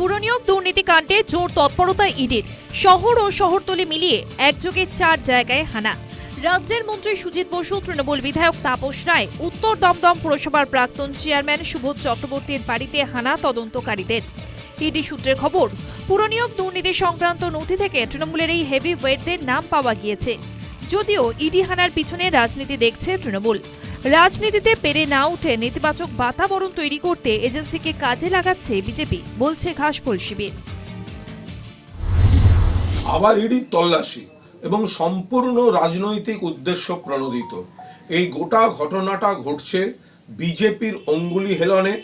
পুরনিয়োগ দুর্নীতি কাণ্ডে জোর তৎপরতা ইডির শহর ও শহরতলি মিলিয়ে একযোগে চার জায়গায় হানা। রাজ্যের মন্ত্রী সুজিত বসু, তৃণমূল বিধায়ক তাপস রায়, উত্তর দমদম পুরসভার প্রাক্তন চেয়ারম্যান সুবোধ চক্রবর্তীর বাড়িতে হানা তদন্তকারীদের। ইডি সূত্রের খবর পুরনিয়োগ দুর্নীতি সংক্রান্ত নথি থেকে তৃণমূলের এই হেভি ওয়েটদের নাম পাওয়া গিয়েছে। যদিও ইডি হানার পিছনে রাজনীতি দেখছে তৃণমূল। রাজনীতিতে পেরে না উঠে নেতিবাচক বাতাবরণ তৈরি করতে এজেন্সিকে কাজে লাগাচ্ছে বিজেপি, বলছে ঘাসফুল শিবির। আবার ইডি তল্লাশি এবং সম্পূর্ণ রাজনৈতিক উদ্দেশ্য প্রণোদিত। এই গোটা ঘটনাটা ঘটছে বিজেপির অঙ্গুলি হেলনে।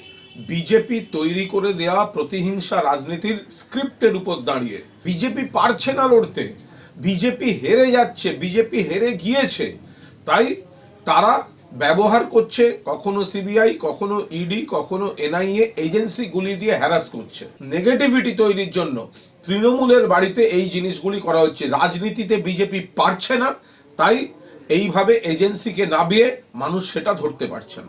বিজেপি তৈরি করে দেওয়া প্রতিহিংসা রাজনীতির স্ক্রিপ্টের উপর দাঁড়িয়ে। বিজেপি পারছে না লড়তে। বিজেপি হেরে যাচ্ছে, বিজেপি হেরে গিয়েছে। তাই তারা ব্যবহার করছে, কখনো সিবিআই কখনো ইডি কখনো এনআইএ এজেন্সিগুলি দিয়ে হ্যারাস করছে। নেগেটিভিটি তৈরির জন্য তৃণমূলের বাড়িতে এই জিনিসগুলি করা হচ্ছে। রাজনীতিতে বিজেপি পারছে না, তাই এইভাবে এজেন্সিকে নামিয়ে মানুষ সেটা ধরতে পারছে না।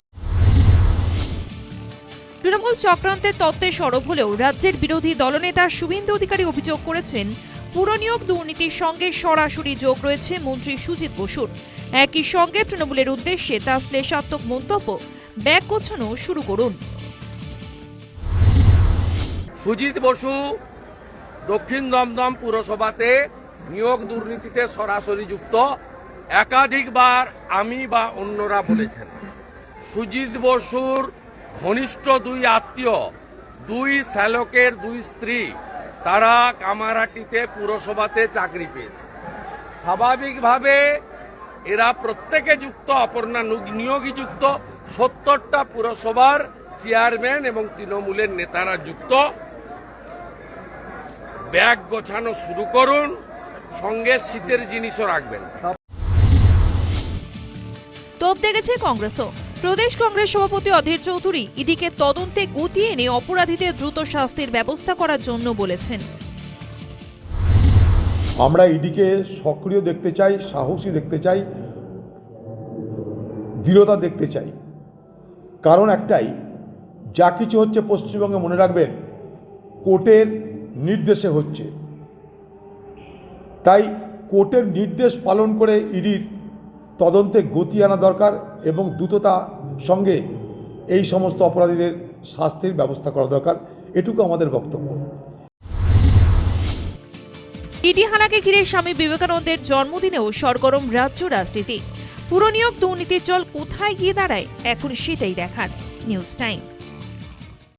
তৃণমূল চক্রান্তের তত্ত্বে সরব হলেও রাজ্যের বিরোধী দলনেতা শুভেন্দু অধিকারী অভিযোগ করেছেন, পুরনিয়োগ দুর্নীতির সঙ্গে সরাসরি যোগ রয়েছে মন্ত্রী সুজিত বসুর। একই সঙ্গে তৃণমূলের উদ্দেশ্যে তার শ্লেষাত্মক মন্তব্য ব্যাগ গোছানো শুরু করুন। সুজিত বসু দক্ষিণ দমদম পুরসভাতে নিয়োগ দুর্নীতিতে সরাসরি যুক্ত। একাধিকবার আমি বা অন্যরা বলেছেন। সুজিত বসুর ঘনিষ্ঠ দুই আত্মীয়, দুই শ্যালকের দুই স্ত্রী, তারা কামারাটিতে পুরসভাতে চাকরি পেয়েছে। স্বাভাবিকভাবে এরা প্রত্যেকে যুক্ত অপর্ণা নিয়োগী যুক্ত। সত্তরটা পুরসভার চেয়ারম্যান এবং তৃণমূলের নেতারা যুক্ত। ব্যাগ গোছানো শুরু করুন। সঙ্গে শীতের জিনিসও রাখবেন। তোপ দেখেছে কংগ্রেসও। প্রদেশ কংগ্রেস সভাপতি অধীর চৌধুরী ইডিকে তদন্তে গতি এনে অপরাধীদের দ্রুত শাস্তির ব্যবস্থা করার জন্য বলেছেন। আমরা ইডিকে সক্রিয় দেখতে চাই সাহসী দেখতে চাই। দৃঢ়তা দেখতে চাই। কারণ একটাই, যা কিছু হচ্ছে পশ্চিমবঙ্গে মনে রাখবেন, কোর্টের নির্দেশে হচ্ছে। তাই কোর্টের নির্দেশ পালন করে ইডির তদন্তে গতি আনা দরকার এবং দ্রুততা সঙ্গে এই সমস্ত অপরাধীদের শাস্তির ব্যবস্থা করা দরকার। এটুকু আমাদের বক্তব্য। ইডি হানাকে ঘিরে স্বামী বিবেকানন্দের জন্মদিনেও সরগরম রাজ্য রাজনীতি। পুরনিয়োগ দুর্নীতির জল কোথায় গিয়ে দাঁড়ায়? এখন সেটাই দেখার। News time.